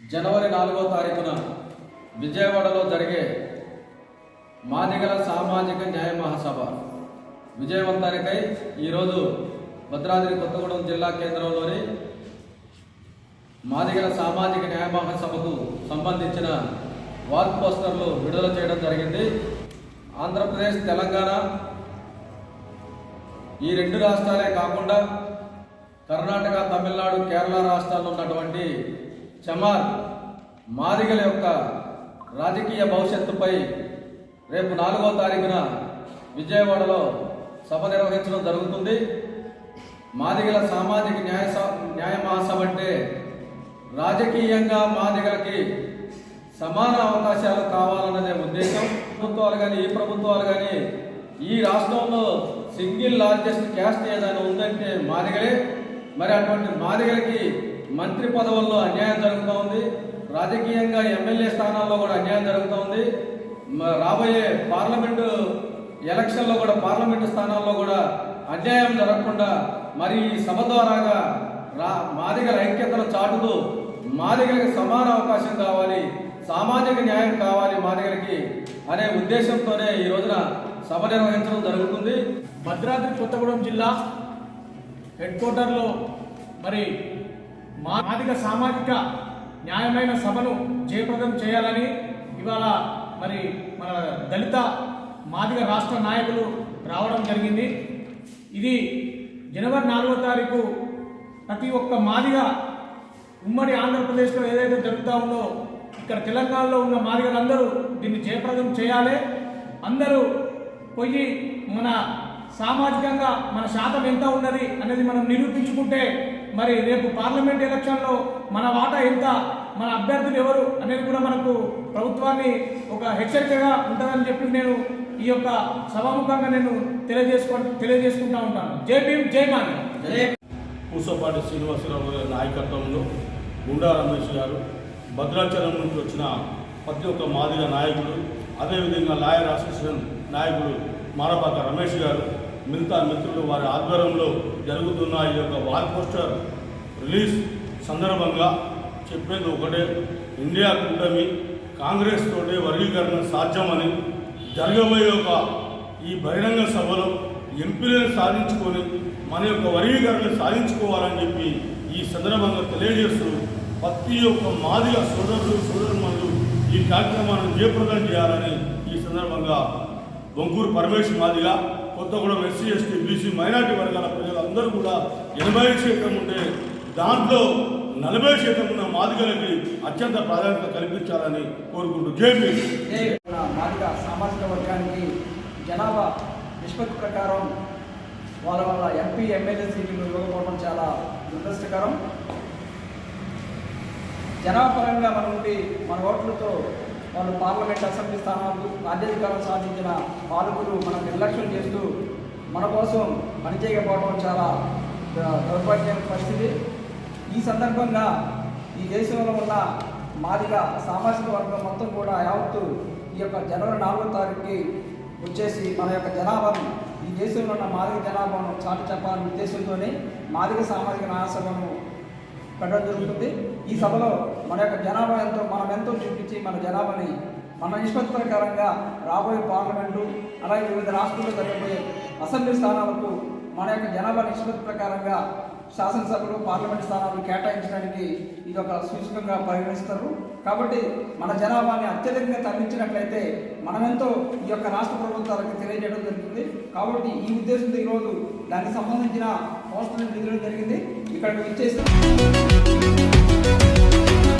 జనవరి నాలుగో తారీఖున విజయవాడలో జరిగే మాదిగల సామాజిక న్యాయ మహాసభ. విజయవంతానికై ఈరోజు భద్రాద్రి కొత్తగూడెం జిల్లా కేంద్రంలోని మాదిగల సామాజిక న్యాయ మహాసభకు సంబంధించిన వాల్ పోస్టర్లు విడుదల చేయడం జరిగింది. ఆంధ్రప్రదేశ్ తెలంగాణ ఈ రెండు రాష్ట్రాలే కాకుండా కర్ణాటక తమిళనాడు కేరళ రాష్ట్రాల్లో ఉన్నటువంటి చమార్ మాదిగల యొక్క రాజకీయ భవిష్యత్తుపై రేపు నాలుగో తారీఖున విజయవాడలో సభ నిర్వహించడం జరుగుతుంది. మాదిగల సామాజిక న్యాయ న్యాయ మహాసభ అంటే రాజకీయంగా మాదిగలకి సమాన అవకాశాలు కావాలన్నదే ఉద్దేశం. ప్రభుత్వాలు కానీ ఈ ప్రభుత్వాలు కానీ ఈ రాష్ట్రంలో సింగిల్ లార్జెస్ట్ క్యాస్ట్ ఏదైనా ఉందంటే మాదిగలే. మరి అటువంటి మాదిగలకి మంత్రి పదవుల్లో అన్యాయం జరుగుతూ ఉంది. రాజకీయంగా ఎమ్మెల్యే స్థానాల్లో కూడా అన్యాయం జరుగుతూ ఉంది. రాబోయే పార్లమెంటు ఎలక్షన్లో కూడా పార్లమెంటు స్థానాల్లో కూడా అన్యాయం జరగకుండా మరి ఈ సభ ద్వారాగా రా మాదిగల ఐక్యతను చాటుతూ మాదిగలకి సమాన అవకాశం కావాలి సామాజిక న్యాయం కావాలి మాదిగలకి అనే ఉద్దేశంతోనే ఈ రోజున సభ నిర్వహించడం జరుగుతుంది. భద్రాద్రి కొత్తగూడెం జిల్లా హెడ్ క్వార్టర్లో మరి మాదిగ సామాజిక న్యాయమైన సభను జయప్రదం చేయాలని ఇవాళ మరి మన దళిత మాదిగ రాష్ట్ర నాయకులు రావడం జరిగింది. ఇది జనవరి నాలుగో తారీఖు ప్రతి ఒక్క మాదిగ ఉమ్మడి ఆంధ్రప్రదేశ్లో ఏదైతే జరుగుతూ ఉందో ఇక్కడ తెలంగాణలో ఉన్న మాదిగలందరూ దీన్ని జయప్రదం చేయాలి. అందరూ పోయి మన సామాజికంగా మన శాతం ఎంత ఉన్నది అనేది మనం నిరూపించుకుంటే మరి రేపు పార్లమెంట్ ఎలక్షన్లో మన వాటా ఎంత మన అభ్యర్థులు ఎవరు అనేది కూడా మనకు ప్రభుత్వాన్ని ఒక హెచ్చరికగా ఉంటుందని చెప్పి నేను ఈ యొక్క సభాముఖంగా నేను తెలియజేసుకో తెలియజేసుకుంటా ఉంటాను. జై భీమ్ జై మాని పూసపాటి శ్రీనివాసరావు గారి నాయకత్వంలో గుండా రమేష్ గారు భద్రాచలం నుంచి వచ్చిన ప్రతి ఒక్క మాదిగ నాయకుడు అదేవిధంగా లాయర్ అసోసియేషన్ నాయకుడు మారపాక రమేష్ గారు మిగతా మిత్రులు వారి ఆధ్వర్యంలో జరుగుతున్న ఈ యొక్క వాల్ పోస్టర్ రిలీజ్ సందర్భంగా చెప్పేది ఒకటే. ఇండియా కూటమి కాంగ్రెస్ తోటి వర్గీకరణ సాధ్యమని జరగబోయే ఒక ఈ బహిరంగ సభలో ఎంపీలను సాధించుకొని మన యొక్క వర్గీకరణ సాధించుకోవాలని చెప్పి ఈ సందర్భంగా తెలియజేస్తూ ప్రతి ఒక్క మాదిగా సోదరులు సోదరుమణులు ఈ కార్యక్రమాన్ని జయప్రదం చేయాలని ఈ సందర్భంగా Bonkuru Parameshwar Madiga Kothagudem SC ST BC minority వర్గాల ప్రజలందరూ కూడా ఎనభై శాతం ఉంటే దాంట్లో నలభై శాతం ఉన్న మాదిగలకి అత్యంత ప్రాధాన్యత కల్పించాలని కోరుకుంటూ జేపీ మాదిగ సామాజిక వర్గానికి జనాభా నిష్పత్తి ప్రకారం వాళ్ళ వల్ల ఎంపీ ఎమ్మెల్యే సీట్లు ఇవ్వకపోవడం చాలా దురదృష్టకరం. జనాభా పరంగా మన నుండి మన ఓట్లతో వాళ్ళు పార్లమెంట్ అసెంబ్లీ స్థానాలు రాజ్యాధికారం సాధించిన పాలకులు మనం నిర్లక్ష్యం చేస్తూ మన కోసం పనిచేయకపోవడం చాలా ద- దౌర్భాగ్యమైన పరిస్థితి. ఈ సందర్భంగా ఈ దేశంలో ఉన్న మాదిగ సామాజిక వర్గం మొత్తం కూడా యావత్తు ఈ యొక్క జనవరి నాలుగో తారీఖుకి వచ్చేసి మన యొక్క జనాభాను ఈ దేశంలో ఉన్న మాదిక జనాభాను చాటి చెప్పాలనే ఉద్దేశంతోనే మాదిక సామాజిక న్యాయసభను పెట్టడం జరుగుతుంది. ఈ సభలో మన యొక్క జనాభా ఎంతో మనం ఎంతో చూపించి మన జనాభాని మన నిష్పత్తి ప్రకారంగా రాబోయే పార్లమెంటు అలాగే వివిధ రాష్ట్రాల్లో జరగబోయే అసెంబ్లీ స్థానాలకు మన యొక్క జనాభా నిష్పత్తి ప్రకారంగా శాసనసభలు పార్లమెంట్ స్థానాలు కేటాయించడానికి ఇది ఒక సూచకంగా పరిగణిస్తారు. కాబట్టి మన జనాభాని అత్యధికంగా తరలించినట్లయితే మనమెంతో ఈ యొక్క రాష్ట్ర ప్రభుత్వాలకు తెలియజేయడం జరుగుతుంది. కాబట్టి ఈ ఉద్దేశంతో ఈరోజు దానికి సంబంధించిన హాస్టల్ విడుదల జరిగింది. ఇక్కడ వచ్చేసి